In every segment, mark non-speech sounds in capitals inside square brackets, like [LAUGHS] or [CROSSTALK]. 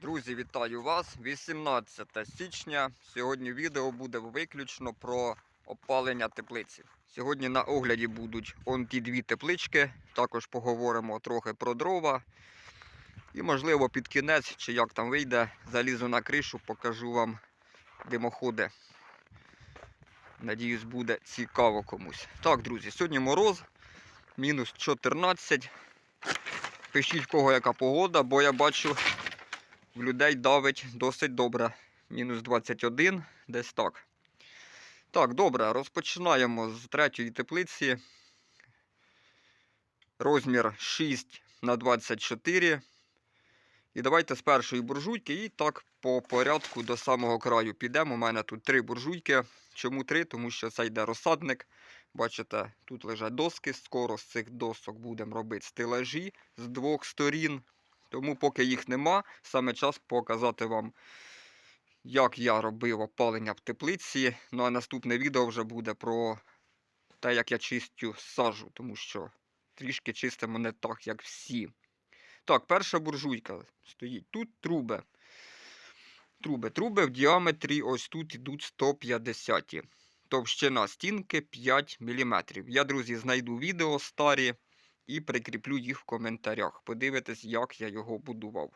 Друзі, вітаю вас! 18 січня. Сьогодні відео буде виключно про опалення теплиці. Сьогодні на огляді будуть он ті дві теплички. Також поговоримо трохи про дрова. І, можливо, під кінець, чи як там вийде, залізу на кришу, покажу вам димоходи. Надіюсь, буде цікаво комусь. Так, друзі, сьогодні мороз, мінус 14. Пишіть, в кого яка погода, бо я бачу, в людей давить досить добре. Мінус 21, десь так. Так, добре, розпочинаємо з третьої теплиці. Розмір 6 на 24. І давайте з першої буржуйки і так по порядку до самого краю підемо. У мене тут три буржуйки. Чому три? Тому що це йде розсадник. Бачите, тут лежать доски. Скоро з цих досок будемо робити стелажі з двох сторін. Тому, поки їх нема, саме час показати вам, як я робив опалення в теплиці. Ну а наступне відео вже буде про те, як я чистю сажу, тому що трішки чистимо не так, як всі. Так, перша буржуйка стоїть. Тут труби. Труби. Труби в діаметрі ось тут йдуть 150. Товщина стінки 5 мм. Я, друзі, знайду відео старі і прикріплю їх в коментарях. Подивитесь, як я його будував.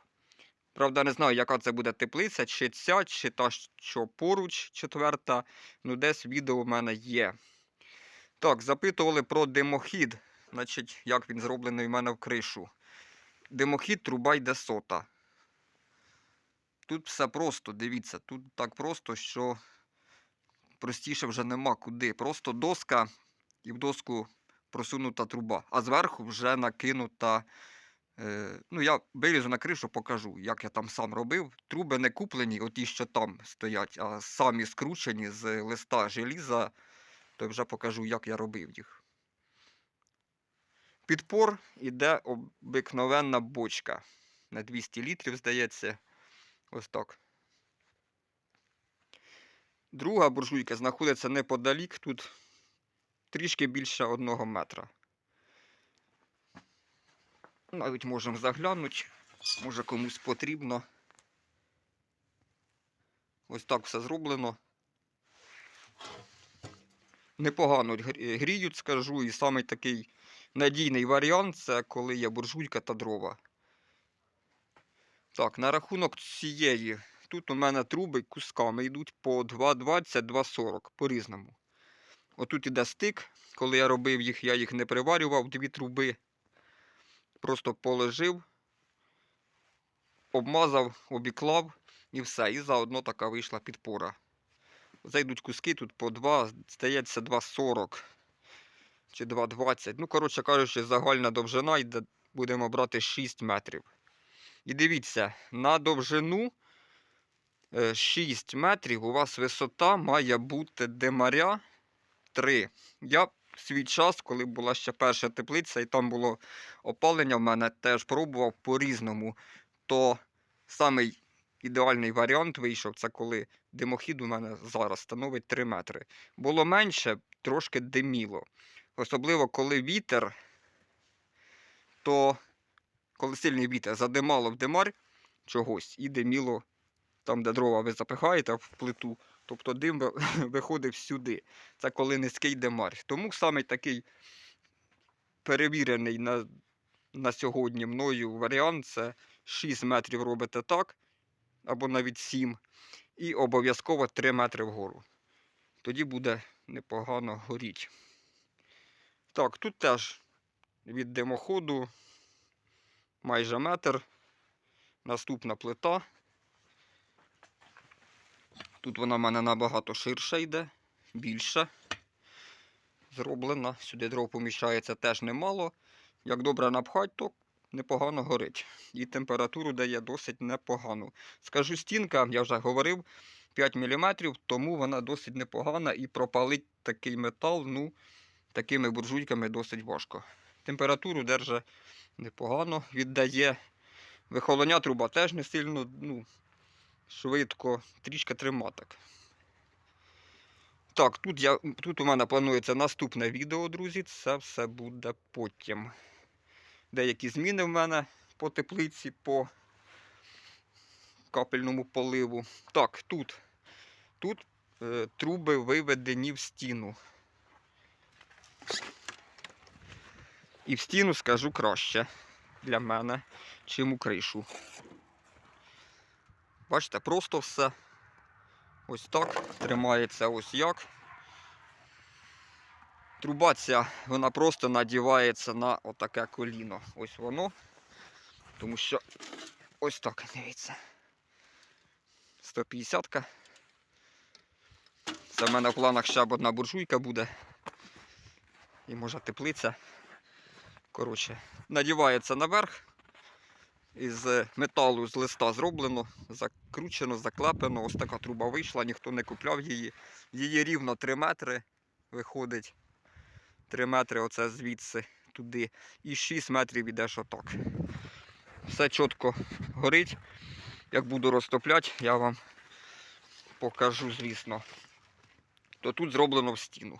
Правда, не знаю, яка це буде теплиця, чи ця, чи та, що поруч, четверта. Ну, десь відео в мене є. Так, запитували про димохід. Значить, як він зроблений в мене в кришу. Димохід труба йде сота. Тут все просто, дивіться, тут так просто, що простіше вже нема куди. Просто доска і в доску просунута труба, а зверху вже накинута. Е, ну, я вилізу на кришу, покажу, як я там сам робив. Труби не куплені, оті, що там стоять, а самі скручені з листа желіза, то вже покажу, як я робив їх. Підпор іде обикновенна бочка. На 200 літрів, здається. Ось так. Друга буржуйка знаходиться неподалік, тут трішки більше одного метра. Навіть можемо заглянути, може комусь потрібно. Ось так все зроблено. Непогано гріють, скажу, і самий такий надійний варіант це коли є буржуйка та дрова. Так, на рахунок цієї. Тут у мене труби кусками йдуть по 2,20-2,40 по-різному. Отут іде стик. Коли я робив їх, я їх не приварював, дві труби. Просто положив, обмазав, обіклав і все. І заодно така вийшла підпора. Зайдуть куски тут по 2, здається, 2,40 чи 2,20. Ну, коротше кажучи, загальна довжина йде, будемо брати 6 метрів. І дивіться, на довжину е, 6 метрів у вас висота має бути демаря 3. Я свій час, коли була ще перша теплиця, і там було опалення, в мене теж пробував по-різному. То самий ідеальний варіант вийшов, це коли димохід у мене зараз становить 3 метри. Було менше, трошки диміло. Особливо, коли вітер, то коли сильний вітер задимало в димар чогось і диміло там, де дрова ви запихаєте в плиту, тобто дим [LAUGHS] виходив сюди. Це коли низький димар. Тому саме такий перевірений на, на сьогодні мною варіант це 6 метрів робите так, або навіть 7, і обов'язково 3 метри вгору. Тоді буде непогано горіть. Так, тут теж від димоходу майже метр. Наступна плита. Тут вона в мене набагато ширша йде, більша. Зроблена. Сюди дров поміщається теж немало. Як добре напхать, то непогано горить. І температуру дає досить непогану. Скажу, стінка, я вже говорив, 5 мм, тому вона досить непогана і пропалить такий метал, ну, такими буржуйками досить важко. Температуру держить непогано, віддає. Вихолоня труба теж не сильно ну, швидко, трішки трима так. Так, тут, я, тут у мене планується наступне відео, друзі. Це все буде потім. Деякі зміни в мене по теплиці, по капельному поливу. Так, тут. Тут е, труби виведені в стіну. І в стіну скажу краще для мене, чим у кришу. Бачите, просто все ось так тримається ось як. Труба ця, вона просто надівається на отаке коліно. Ось воно. Тому що ось так, дивіться. 150-ка. Це в мене в планах ще б одна буржуйка буде. І може теплиця. Коротше, надівається наверх. Із металу з листа зроблено, закручено, заклепано. Ось така труба вийшла, ніхто не купляв її. Її рівно 3 метри виходить. 3 метри оце звідси туди. І 6 метрів ідеш отак. Все чітко горить. Як буду розтопляти, я вам покажу, звісно. То тут зроблено в стіну.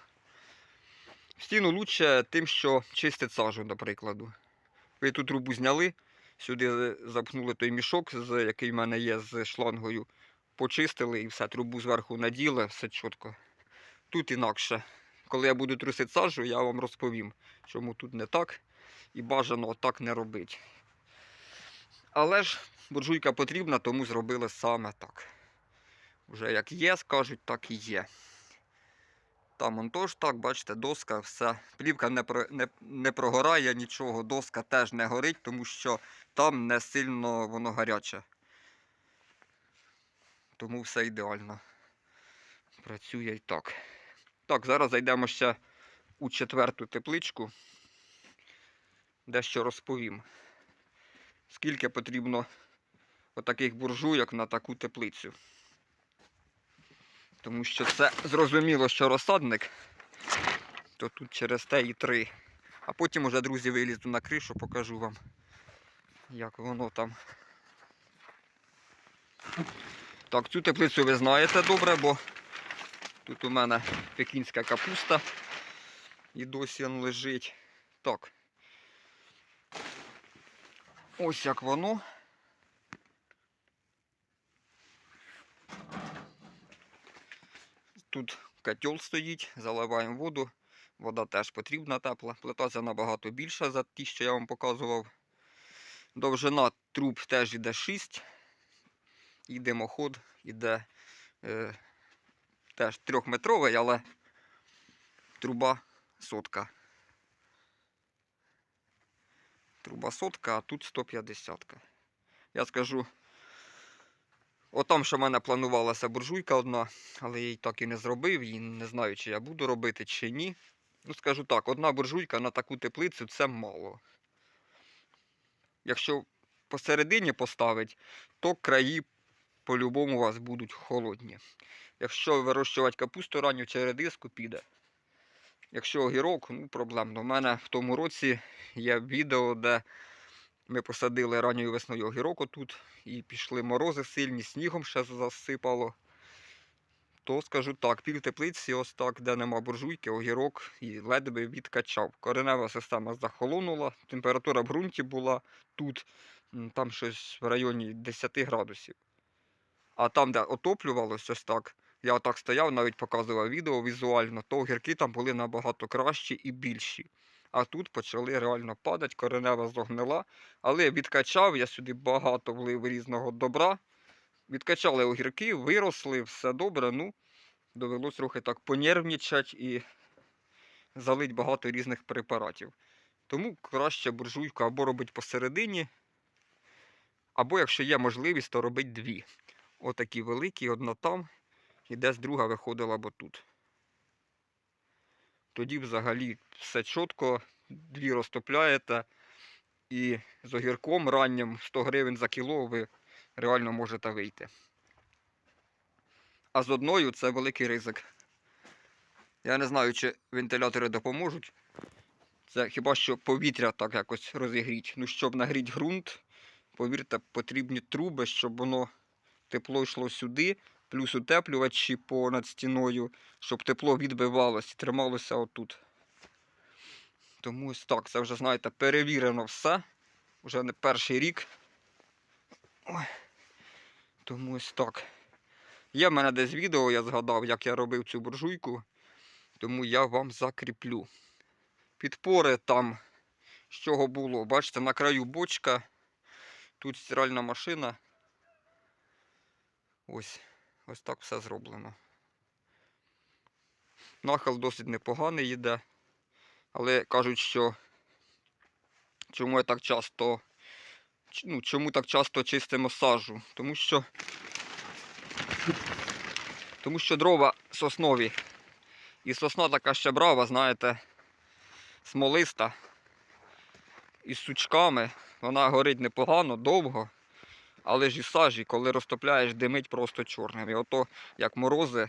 В стіну лучше тим, що чистить сажу, до прикладу. Ви ту трубу зняли, сюди запхнули той мішок, який в мене є з шлангою, почистили і все, трубу зверху наділи, все чітко. Тут інакше. Коли я буду трусити сажу, я вам розповім, чому тут не так і бажано так не робити. Але ж буржуйка потрібна, тому зробили саме так. Вже як є, скажуть, так і є. Там он так, бачите, доска, все. Плівка не, про, не, не прогорає нічого, доска теж не горить, тому що там не сильно воно гаряче. Тому все ідеально. Працює і так. Так, зараз зайдемо ще у четверту тепличку. Дещо розповім. Скільки потрібно отаких буржуйок на таку теплицю. Тому що це зрозуміло, що розсадник, то тут через те і три. А потім уже, друзі, вилізу на кришу, покажу вам, як воно там. Так, цю теплицю ви знаєте добре, бо тут у мене пекінська капуста і досі він лежить. Так. Ось як воно. Тут котел стоїть, заливаємо воду. Вода теж потрібна тепла. Плита ця набагато більша за ті, що я вам показував. Довжина труб теж йде 6. І димоход йде е, теж трьохметровий, але труба сотка. Труба сотка, а тут 150. -ка. Я скажу, отам, що в мене планувалася буржуйка одна, але я її так і не зробив, і не знаю, чи я буду робити, чи ні. Ну, скажу так, одна буржуйка на таку теплицю це мало. Якщо посередині поставити, то краї по-любому у вас будуть холодні. Якщо вирощувати капусту ранню чи редиску, піде. Якщо огірок, ну проблемно. У мене в тому році є відео, де ми посадили ранньою весною огірок отут і пішли морози сильні, снігом ще засипало. То скажу так, пів теплиці, ось так, де нема буржуйки, огірок і ледве відкачав. Коренева система захолонула, температура в ґрунті була тут, там щось в районі 10 градусів. А там, де отоплювалось ось так, я отак стояв, навіть показував відео візуально, то огірки там були набагато кращі і більші. А тут почали реально падати, коренева зогнила. Але відкачав, я сюди багато влив різного добра. Відкачали огірки, виросли, все добре. Ну, довелось трохи так понервничати і залить багато різних препаратів. Тому краще буржуйку або робити посередині, або якщо є можливість, то робити дві. Отакі великі, одна там, і десь друга виходила бо тут. Тоді взагалі все чітко, дві розтопляєте і з огірком раннім 100 гривень за кіло ви реально можете вийти. А з одною це великий ризик. Я не знаю, чи вентилятори допоможуть. Це хіба що повітря так якось розігріть. Ну, щоб нагріти ґрунт, повірте, потрібні труби, щоб воно тепло йшло сюди, плюс утеплювачі понад стіною, щоб тепло відбивалося і трималося отут. Тому ось так, це вже, знаєте, перевірено все. Вже не перший рік. Ой. Тому ось так. Є в мене десь відео, я згадав, як я робив цю буржуйку, тому я вам закріплю. Підпори там, з чого було. Бачите, на краю бочка, тут стиральна машина. Ось, ось так все зроблено. Нахил досить непоганий йде. Але кажуть, що чому я так часто. Ну, чому так часто чистимо сажу? Тому що. Тому що дрова соснові. І сосна така ще брава, знаєте, смолиста. Із сучками. Вона горить непогано, довго. Але ж і сажі, коли розтопляєш, димить просто чорним. І ото, як морози,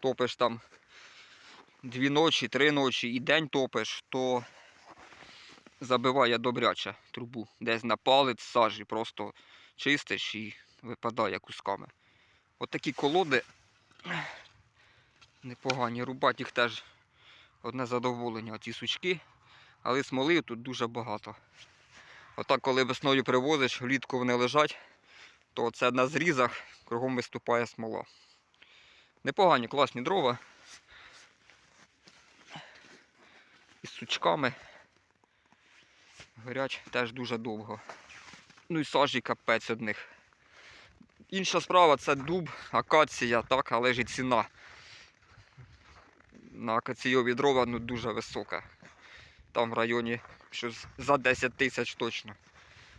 топиш там дві ночі, три ночі і день топиш, то забиває добряче трубу. Десь на палець сажі, просто чистиш і випадає кусками. От такі колоди [CLEARS THROAT] непогані. Рубати їх теж одне задоволення, оці сучки. Але смоли тут дуже багато. Отак, коли весною привозиш, влітку вони лежать, то це на зрізах кругом виступає смола. Непогані, класні дрова. Із сучками. Горять теж дуже довго. Ну і сажі капець одних. Інша справа це дуб, акація, так, але ж і ціна. На акаційові дрова ну, дуже висока. Там в районі щось за 10 тисяч точно.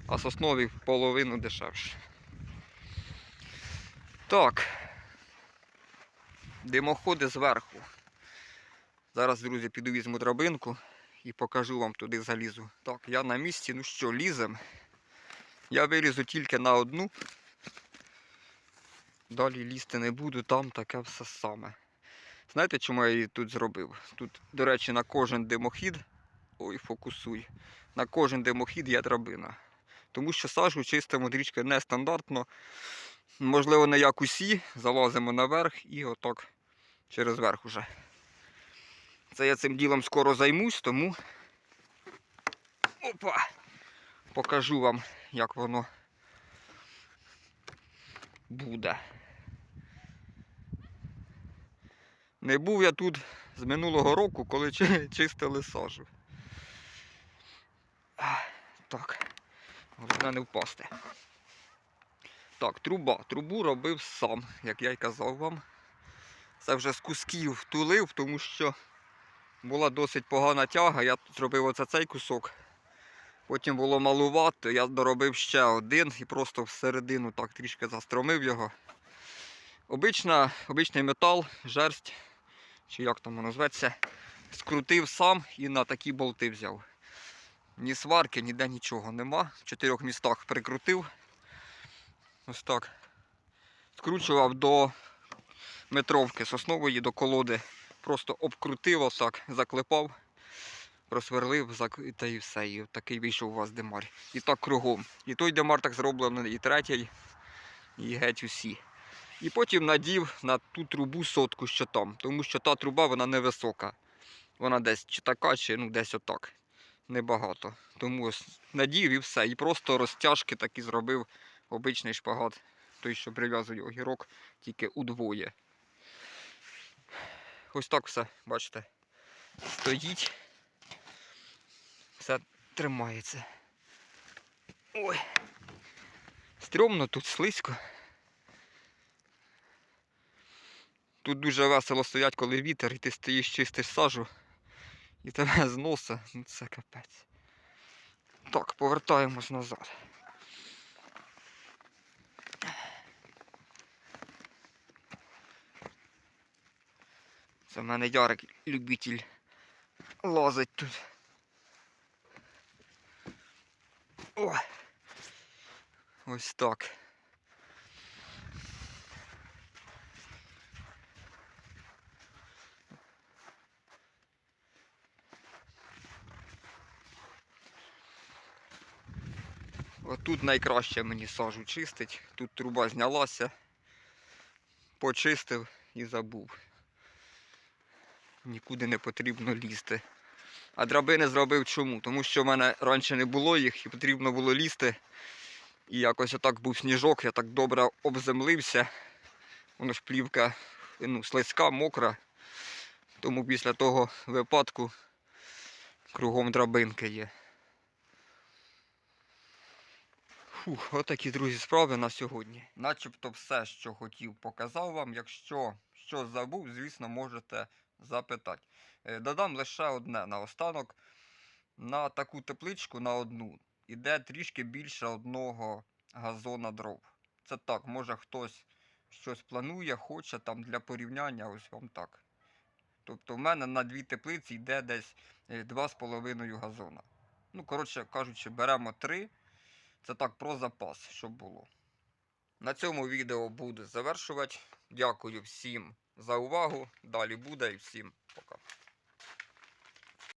А соснові в половину дешевше. Так. Димоходи зверху. Зараз, друзі, піду візьму драбинку і покажу вам туди залізу. Так, я на місці, ну що, лізем. Я вилізу тільки на одну. Далі лізти не буду, там таке все саме. Знаєте, чому я її тут зробив? Тут, до речі, на кожен димохід. Ой, фокусуй. На кожен димохід є драбина. Тому що сажу чистимо трішки нестандартно. Можливо, не як усі. Залазимо наверх і отак через верх уже. Це я цим ділом скоро займусь, тому опа! Покажу вам, як воно буде. Не був я тут з минулого року, коли чистили сажу. Так, головне не впасти. Так, труба. Трубу робив сам, як я й казав вам. Це вже з кусків тулив, тому що була досить погана тяга. Я зробив оце цей кусок. Потім було малувато, я доробив ще один і просто всередину так трішки застромив його. Обична, обичний метал, жерсть, чи як там воно зветься, скрутив сам і на такі болти взяв. Ні сварки, ніде нічого нема. В чотирьох містах прикрутив. Ось так. Скручував до метровки соснової, до колоди. Просто обкрутив отак, заклепав, просверлив та і все. І такий вийшов у вас димар. І так кругом. І той димар так зроблений, і третій, і геть усі. І потім надів на ту трубу сотку, що там. Тому що та труба вона невисока. Вона десь чи така, чи ну, десь отак. Небагато. Тому ось і все. І просто розтяжки такі зробив обичний шпагат. Той, що прив'язує огірок, тільки удвоє. Ось так все, бачите. Стоїть. Все тримається. Ой. Стрьомно тут слизько. Тут дуже весело стоять, коли вітер, і ти стоїш, чистиш сажу, і тебе зносить. Ну це капець. Так, повертаємось назад. Це в мене Ярик любитель лазить тут. О! Ось так. Отут найкраще мені сажу чистить. Тут труба знялася, почистив і забув. Нікуди не потрібно лізти. А драбини зробив чому? Тому що в мене раніше не було їх і потрібно було лізти І якось отак був сніжок, я так добре обземлився. Воно ж плівка ну, слизька, мокра. Тому після того випадку кругом драбинки є. Фух, отакі, друзі, справи на сьогодні. Начебто все, що хотів, показав вам. Якщо щось забув, звісно, можете запитати. Е, Додам лише одне наостанок. На таку тепличку на одну іде трішки більше одного газона дров. Це так, може хтось щось планує, хоче там для порівняння, ось вам так. Тобто в мене на дві теплиці йде десь е, 2,5 газона. Ну, коротше кажучи, беремо 3. Це так про запас, щоб було. На цьому відео буду завершувати. Дякую всім за увагу. Далі буде і всім пока.